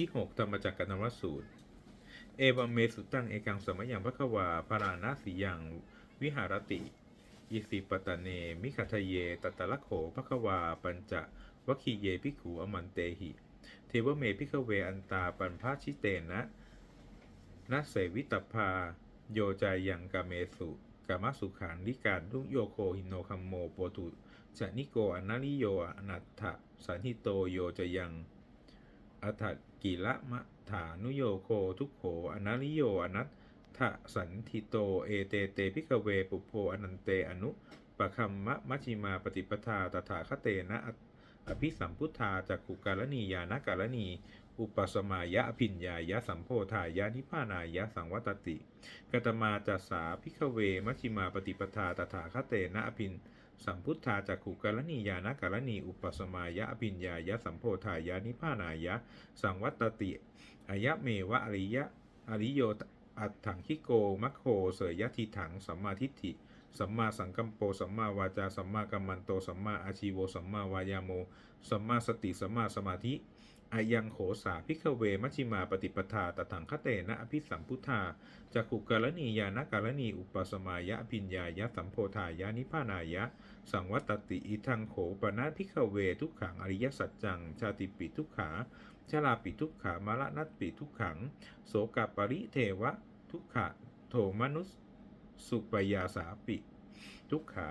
ที่ 6ธรรมจักรกนวสูตร เอวัมเมสุตังเอกังสมัยยังพระควาปาราณสียังวิหารติอิสิปตะเน มิขทะเย ตตะละโขพระควา ปัญจวัคคีเยพิขูอมันเตหิ เทวเมพิกเวอันตาปันพาชิเตนะนัสเสวิตพาโยจายังกาเมสุกามสุขันลิการลุโยโคหินโนคัมโมโปตุจะนิโกอนาลิโยอนัตถะสันหิโตโยจะยัง อัฏกิละมะฐานุโยโคทุกโขอนาลิโยอนัตถะสันทิโตเอเตเตพิกเวปุโพอนันเตอนุปะคัมมะมัชิมาปฏิปทาตถาคเตนะอภิสัมพุทธาจักขุกาลนียานากาลนี อุปสมายะอภิญญายะสัมโพธายะนิพานายะสังวัตติกตมาจัสสาพิกเวมัชิมาปฏิปทาตถาคเตนะอภินสัมพุทธาจักขุกาลนียานกาลนีอุปสมายะอภิญญายะสัมโพธายะนิพานายะสังวัตติอายะเมวะอริยะอริโยอัตถังคิโกมัคโคเสยยะทิถังสัมมาทิฏฐิสัมมาสังกัมโป สัมมาวาจา สัมมากัมมันโต สัมมาอาชีโว สัมมาวายาโม สัมมาสติ สัมมาสมาธิ อายังโขสาพิกเวมัชิมาปฏิปทาตถังคเตนะอภิสัมพุทธาจักขุกาลนียานกาลนีอุปสมายะอภิญญายะสัมโพธายะนิพานายะ สังวัตติอิทังโขปนะพิกเวทุกขังอริยสัจจัง ชาติปิทุกขาชลาปิทุกขามาละนัตปิทุกขัง โสกปริเทวะ ทุกขะโทมนุสสุปยาสาปิ ทุกขา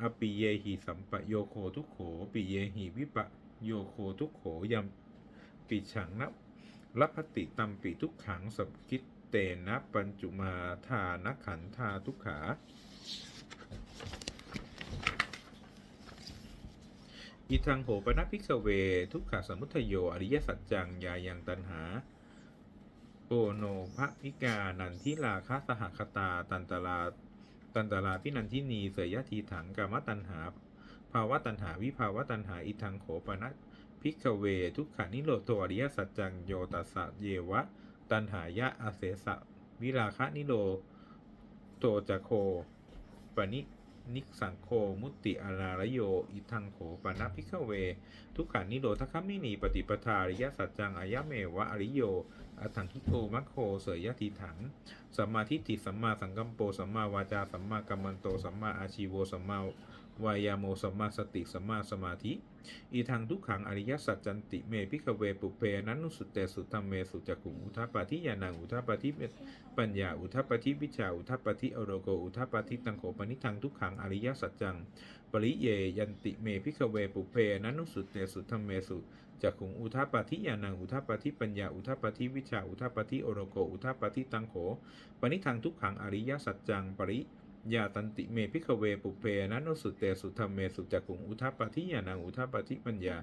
อปิเยหิสัมปโยโคทุกโข ปิเยหิวิปโยโคทุกโขยัม ปิฉังนับรัพติตัมปิทุกขังสัพคิตเตนะปัญจุมาทานขันธาทุกขา อิทังโหปนะพิกเว ทุกขสมุทโย อริยสัจจัง ยายังตันหา โอโนภะพิกานันทิลาคาสหคตา ตันตลา ตันตลาพินันทินี เสยยะทีถังกามตันหา ภาวะตันหา วิภาวะตันหา อิทังโขปนะ พิกเว ทุกขานิโรโตอริยสัจจังโยตัสสะเยวะ ตันหายะอาเสสะ วิราคะนิโรโตจะโคปนินิสังโคมุติอารารโย อิทังโขปนะพิกเว ทุกขานิโรธคัมมินีปฏิปทาอริยสัจจังอายะเมวะอริโยอัตถังคิโกมัคโคเสยยะทีถังสัมมาทิฏฐิสัมมาสังกัมโปสัมมาวาจาสัมมากัมมันโตสัมมาอาชีโวสัมมา วายาโมสัมมาสติสัมมาสมาธิ อีทางทุกขังอริยสัจจันติเมพิกเวปุเพนันนุสุเตสุธรรมเมสุจักขุงอุทัปปทิยานังอุทัปปทิปัญญาอุทัปปทิวิชาอุทัปปทิอโรโกอุทัปปทิตังโขปนิทังทุกขังอริยสัจจัง ปริเยยันติเมพิกเวปุเพนันนุสุเตสุธรรมเมสุจักขุงอุทัปปทิยานังอุทัปปทิปัญญาอุทัปปทิวิชาอุทัปปาทิอโรโกอุทัปปทิตังโขปนิทังทุกขังอริยสัจจังปริ ยาตันติเมพิกเวปุเพนันโนสุเตสุธรรมเมสุจักุงอุทัปปทิยานังอุทัปปทิปัญญา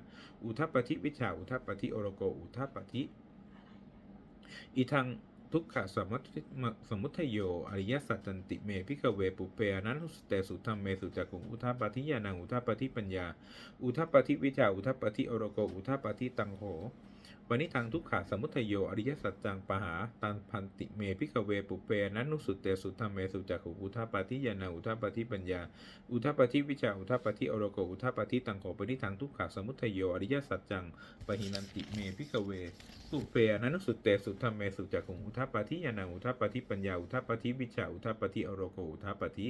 อุทัปปทิวิชาอุทัปปทิโอโรโกอุทัปปทิอีทางทุกขะสมุทสมุทโยอริยสัจจันติเมพิกเวปุเพนันโนสุเตสุธรรมเมสุจักุงอุทัปปทิยานังอุทัปปทิปัญญา อุทัปปทิวิชาอุทัปปทิโอโรโกอุทัปปทิตังโห วันนี้ทางทุกขาสมุทโยอริยสัจจังปหาตันพันติเมพิกเวปุเปนันนุสุเตสุธรรมเมสุจักขุอุทัปปาทิยานาอุทัปปาทิปัญญา อุทัปปาทิวิชาอุทัปปาทิอโรโกอุทัปปาทิตังโขปนิทางทุกขาสมุทโยอริยสัจจังปหินันติเมพิกเวปุเปนันนุสุเตสุธรรมเมสุจักขุอุทัปปาทิยานาอุทัปปาทิปัญญาอุทัปปาทิวิชาอุทัปปาทิอโรโกอุทัปปาทิ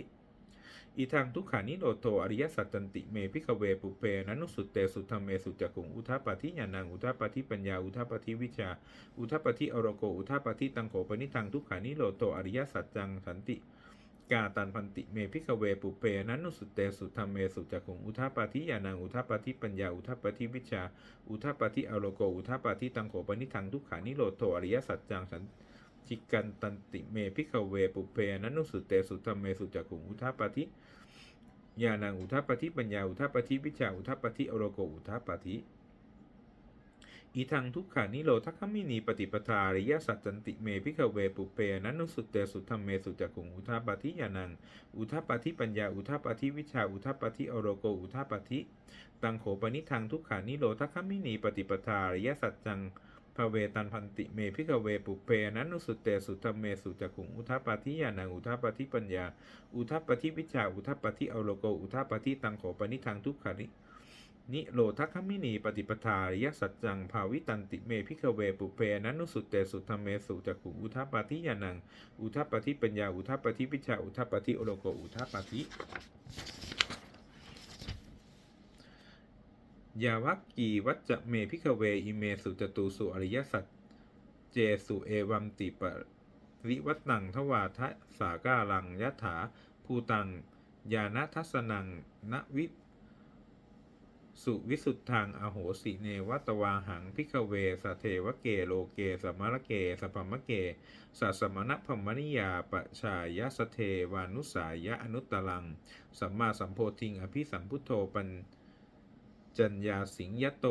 อีทางทุกขานิโรโตอริยสัจจันติเมพิกเวปุเปนันุสุเตสุธรรมเมสุจักขุงอุทัปปิญาณังอุทัปปิปัญญาอุทัปปิวิชา อุทัปปิอโรโกอุทัปปิตังโขปนิทางทุกขานิโรโตอริยสัจจังสันติกาตันพันติเมพิกเวปุเปนันุสุเตสุธรรมเมสุจักขุงอุทัปปิญาณังอุทัปปิปัญญาอุทัปปิวิชา อุทัปปิอโรโกอุทัปปิตังโขปนิทางทุกขานิโรโตอริยสัจจังสัน จิกันตันติเมพิกเวปุเปนันุสุเตสุธรรมเมสุจักขุงอุทัปปาทิญาณังอุทัปปทิปัญญาอุทัปปทิวิชาอุทัปปทิอโรโกอุทัปปทิอีทางทุกขานิโรธคมมินีปฏิปทาริยสัจจันติเมพิกเวปุเปนันนุสุเตสุธรรมเมสุจักขุงอุทัปปทิญาณังอุทัปปทิปัญญาอุทัปปทิวิชาอุทัปปทิอโรโกอุทัปปทิตังโขปนิทางทุกขานิโรธคมมินีปฏิปทาริยสัจจัง ภเวตันพันติเมพิกเวปุเพนันนุสุเตสุธรรมเมสุจักขุงอุทัปปทิญาณังอุทัปปทิปัญญา อุทัปปทิวิชาอุทัปปทิอโลโกอุทัปปทิตังโขปนิทังทุกขานินิโรธคมินีปฏิปทาริยสัจจังภาวิตันติเมพิกเวปุเพนันุสุเตสุธรรมเมสุจักขุอุทัปปาทิยานังอุทัปปาทิปัญญาอุทัปปาทิวิชาอุทัปปาทิอโลโกอุทัปปาทิ ยาวักกีวัจจเมพิกเวอิเมสุจตุสุอริยสัจเจสุเอวัมติปริวัตังทวาทะสาการังยะถาภูตังญาณทัสนังนวิสุวิสุทธังอโหสิเนวัตวาหังพิกเวสเทวเกโลเกสมารเกสพมเกสัสมณพมนิยาปชายสเทวานุสายะอนุตตรัง สัมมาสัมโพธิงอภิสัมพุทโธปัญ จัญญาสิงยโต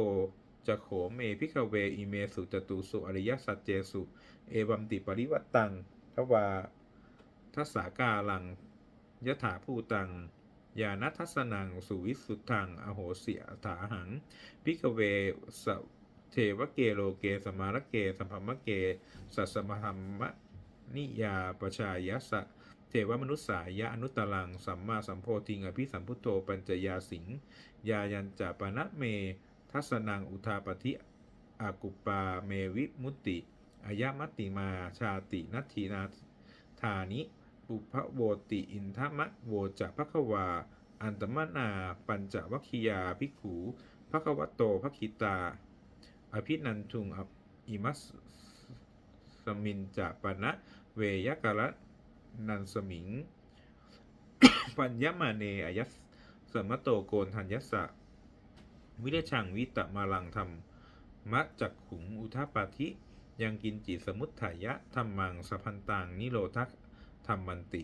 จะโขเมพิกเวอิเมสุจตุสุอริยสัจเจสุ เอวัมติปริวัตตังทวาทัสสาการังยถาภูตังญาณทัสนังสุวิสุทธัง อโหสิอถาหังพิกเวสเทวเกโลเกสมารเกสัมภมเก สัสสมธรรมนิยาปชายสะ เทวมนุษสายะอนุตตรัง สัมมาสัมโพธิงอภิสัมพุทโธปัญจยาสิงยายัญจปนะเม ทัสนังอุทาปฏิอากุปาเมวิมุตติอายมัตติมาชาตินัตถีนาธานิ ปุพโวติอินทมะโวจะภควา อันตมนา ปัญจวัคคียาภิกขูภควโตภคิตา อภินันทุงอิมัสสมินจะปนะเวยกะละ นันสมิง ปัญญมาเนอยัสสมโตโกนทัญญสสะ วิเดชังวิตมาลังธรรมมะจักขุงอุทาปาธิ ยังกินจิสมุทถายะธรรมังสพันตังนิโรธธรรมันติ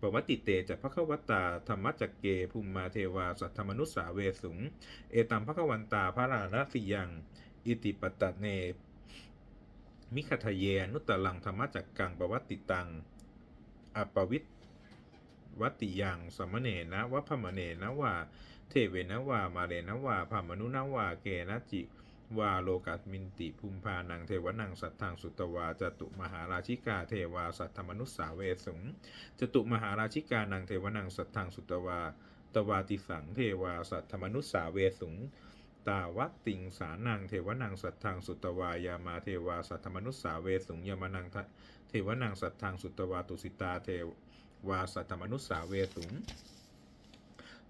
ปวัตติเตจะพระควัตาธรรมจักเกภูมิมาเทวา สัทธมนุสสาเวสุง เอตัมพระควันตาพระราณสิยัง อิติปตตะเน มิขทะเยนุตตลังธรรมจักกังปวัตติตังอปวิตวัติยังสมเนนะวัพมเนนะว่าเทเวนะว่ามาเรนะว่าพามนุนะว่าเกนะจิวาโลกัสมินติภูมิพานังเทวนังสัทธังสุตวาจตุมหาราชิกาเทวาสัทธมนุสสาเวสุงจตุมหาราชิกานังเทวนังสัทธังสุตวาตวาติสังเทวาสัทธมนุสสาเวสุง ตาวัตติงสานังเทวนังสัทธังสุตวายามาเทวาสัทธมนุสสาเวสุงยมานังเทวนังสัทธังสุตวาตุสิตาเทวาสัทธมนุสสาเวสุง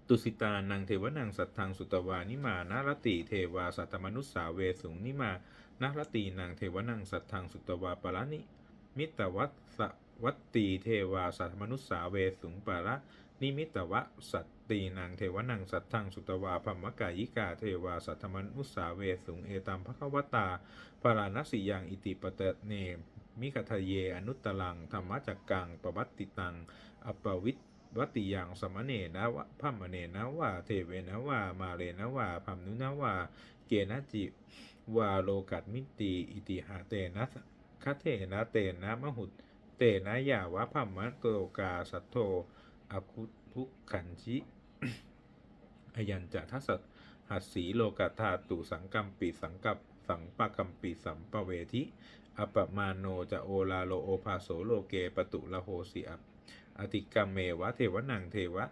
ตุสิตานังเทวนังสัทธังสุตวานิมานารติเทวาสัตมนุสสาเวสุงนิมานารตินังเทวนังสัทธังสุตวาปรานิมิตวัตส วัตตีเทวาสัตมนุสสาเวสุงปาระนิมิตวะสัตตีนังเทวนังสัตทังสุตวาพัมกายิกาเทวาสัตมนุสสาเวสุงเอตัมภควตาปาราณสิยังอิติปเตเนมิขทะเยอนุตตลังธรรมจักกังปวัตติตังอปวิตวัตติยังสมณเณนะวะพัมมเณนะว่าเทเวนะว่ามาเรนะว่าพัมนุนะว่าเกนะจิวาโลกัตมิติอิติหาเตนะคเทนะเตนะมหุต เตนะยาวะพัมมะโตกาสัทโธอคุทุกขันชิอยัญจะทัสสะหัสสีโลกธาตุสังกัมปิสังกับสังปะกัมปิสัมปะเวทิอปมาโนจะโอลาโลโอภาโสโลเกปตุละโหสิอัอติกรรมเมวะเทวนังเทวะ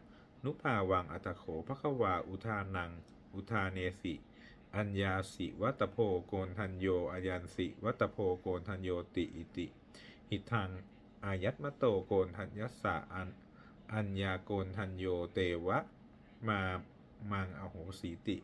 นุภาวังอัตโขภควาอุทานัง อุทาเนสิ อัญญาสิวัตโพโกนทัญโยอายันสิวัตโพโกนทัญโยติอิติ หิทัง อายัตมะโตโกนทัญยัสสะอันอัญญาโกนทัญโยเตวะ มามังอโหสีติ